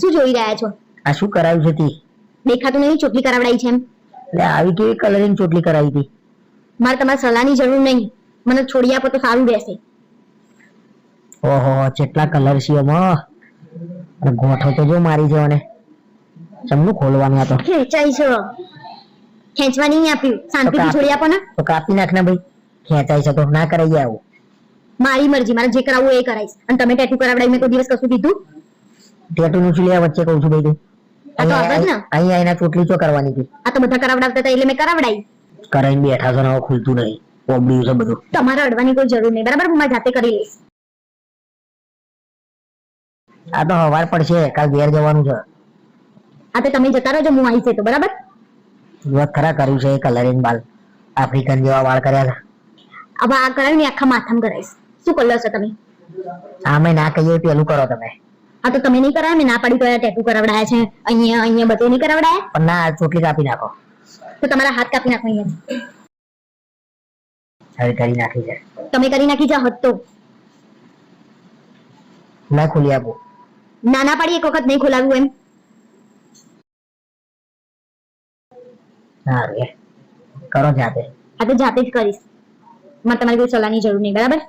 શું જોઈ રહ્યા છો? આ શું કરાવ્યું છે તી? દેખાતું નહીં ચોટલી કરાવડાઈ છે એમ. એટલે આવી કેવી કલરિંગ ચોટલી કરાવી હતી? મારે તમારી સલાહની જરૂર નહીં. મને છોડી આપો તો સારું રહેશે. ઓહો કેટલા કલર છે એમાં. અને ગોઠો તો જો મારી છે મને ચમનું ખોલવાનું આ તો. ખેંચાઈ છો. ખેંચવા નહીં આપ્યું. શાંતિથી છોડી આપો ને. તો કાપી નાખ ને ભાઈ. ખેંચાય છે તો ના કરાઈ આવું. મારી મરજી મારે જે કરાવવું એ કરાઈશ. અને તમે ટેટુ કરાવડાવી મેં કોઈ દિવસ કશું કીધું. ટેટુ નું શું વચ્ચે કહું છું જ અહીંયા એના ચોટલી ચો કરવાની હતી આ તો બધા કરાવડાવતા હતા એટલે મેં કરાવડાવી કરાઈને બેઠા છો હવે ખુલતું નહીં. પોબડ્યું છે બધું. તમારે અડવાની કોઈ જરૂર નહીં બરાબર? હું જાતે કરી લઈશ. આ તો હવાર પડશે કાલ ઘેર જવાનું છે. આ તો તમે જતા રહેજો હું આવી છે તો બરાબર? વાત ખરા કર્યું છે કલરિંગ બાલ. આફ્રિકન જેવા વાળ કર્યા હતા. હવે આ કરાવીને આખા માથામાં કરાવીશ. શું કલર છે તમે? આમે ના કહીએ પેલું કરો તમે. આ તો તમે નહીં કરાવ્યા મેં ના પાડી કયા ટેટુ કરાવડાયા છે. અહીંયા અહીંયા બધે નહીં કરાવડાયા? પણ ના ચોટલી કાપી નાખો. તો તમારા હાથ કાપી નાખો અહીંયા. હવે કરી નાખી છે. તમે કરી નાખી જા હદ તો. ના ખોલી આપો. ના ના પાડી એક વખત નહીં ખોલાવ્યું એમ. સારું કરો જાતે. આ તો જાતે જ કરીશ. મારે તમારી કોઈ સલાહની જરૂર નહીં બરાબર?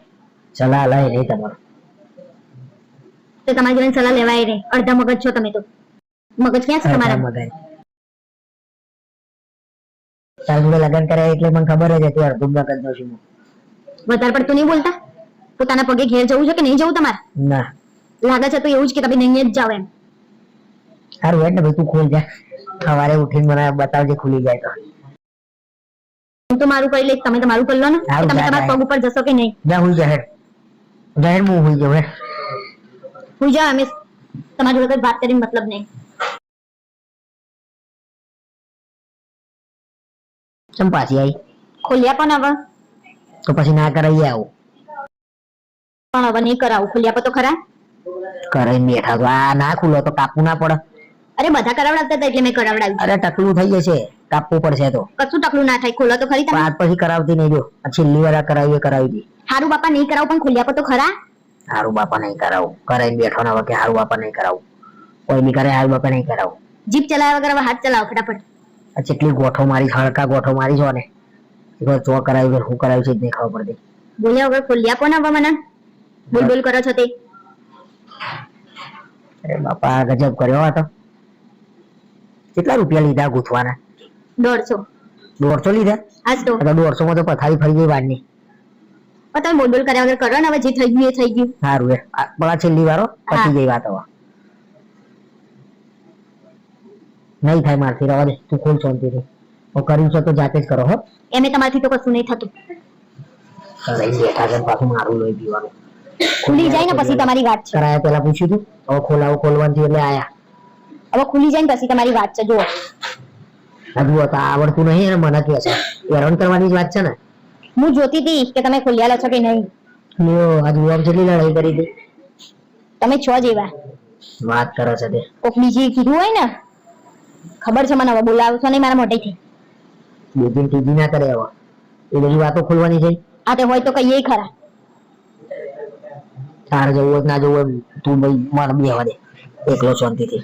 સલાહ લઈ નહીં તમારો. તો તમારી જોડે સલાહ લેવાય નહીં અડધા મગજ છો તમે તો. મગજ ક્યાં છે તમારા? મગજ. તાર જોડે લગ્ન કર્યા એટલે મને ખબર જ હતી અડધું મગજ નો છું વધારે પડતું નહીં બોલતા? પોતાના પગે ઘેર જવું છે કે નહીં જવું તમારે? ના. લાગે છે તો એવું જ કે તમે નહીં જ જાવ એમ. સારું હેડ ને ભાઈ તું ખોલ જા. સવારે ઉઠીને મને બતાવજે ખુલી જાય તો. હું તો મારું કરી લઈશ તમે તમારું કરી લો ને. તમે તમારા પગ ઉપર જશો કે નહીં? જા હું જા હેડ. હું હોઈ જાઉં હું જાઉં અમે તમારી જોડે કંઈ વાત કરીને મતલબ નહીં. ચમ પાછી આવી ખોલ્યા પણ હવે. તો પછી ના કરાવી આવું. પણ હવે નહીં કરાવું. ખોલ્યા પણ તો ખરા. કરાઈ બેઠા તો. આ ના ખુલો તો કાપવું ના પડે. અરે બધા કરાવડાવતા હતા એટલે મેં કરાવડાવ્યું. અરે ટકલું થઈ જશે. કાપવું પડશે તો. કશું ટકલું ના થાય. ખોલો તો ખરી તમે. પછી કરાવતી નહીં જો આ છેલ્લી વાર કરાવીએ કરાવી હતી હારું બાપા નહીં કરાવું પણ ખોલ્યા પણ તો ખરા. હારું બાપા નહીં કરાવું. ઘરે બેઠો ના કે હારું બાપા નહીં કરાવું. કોઈ બી કરે હારું બાપા નહીં કરાવું. જીપ ચલાવ્યા વગર હાથ ચલાવો ફટાફટ. આ કેટલી ગોઠો મારી હળકા ગોઠો મારી છો ને એકવાર ચો કરાવ્યું કે હું કરાવ્યું છે જ નહીં ખબર પડતી. બોલ્યા વગર ખોલ્યા પણ હવે મને. બોલ બોલ કરો છો તે. અરે બાપા ગજબ કર્યો હતો તો. કેટલા રૂપિયા લીધા ગૂંથવાના? દોઢસો. દોઢસો લીધા? આજ તો. દોઢસો માં તો પથારી ફરી ગઈ વારની તમે બોલ બોલ કર્યા વગર કરો ને હવે જે થઈ ગયું એ થઈ ગયું. સારું એ. આ છેલ્લી વારો પતી. ગઈ વાત હવે. નહીં થાય મારથી રવા દે. તું ખોલ શાંતિથી. હું કર્યું છે તો જાતે જ કરો હો. એમે તમારથી તો કશું નહીં થતું. લઈને બેઠા છે પાછું મારું લોહી પીવાનું. ખુલી જાય ને પછી તમારી વાત છે. કરાયા પેલા પૂછ્યું તું? હવે ખોલાવું ખોલવાનું થયું એટલે આયા. હવે ખુલી જાય ને પછી તમારી વાત છે જુઓ. હજુ આવડતું નહીં અને મને કે છે. હેરાન કરવાની જ વાત છે ને. હું જોતી હતી કે તમે ખોલ્યા છો કે નહીં. લ્યો હજુ આમ જેટલી લડાઈ કરી હતી. તમે છો જેવા. વાત કરો છો તે. કોક બીજી કીધું હોય ને ખબર છે મને હવે બોલાવશો નહીં મારા બીજી ને ત્રીજી ના કરે હવે એ બધી વાતો ખોલવાની છે? આ તે હોય તો કહીએ ખરા. તારે જવું હોય ના જવું હોય તું ભાઈ મને બેહવા દે. એકલો શાંતિથી.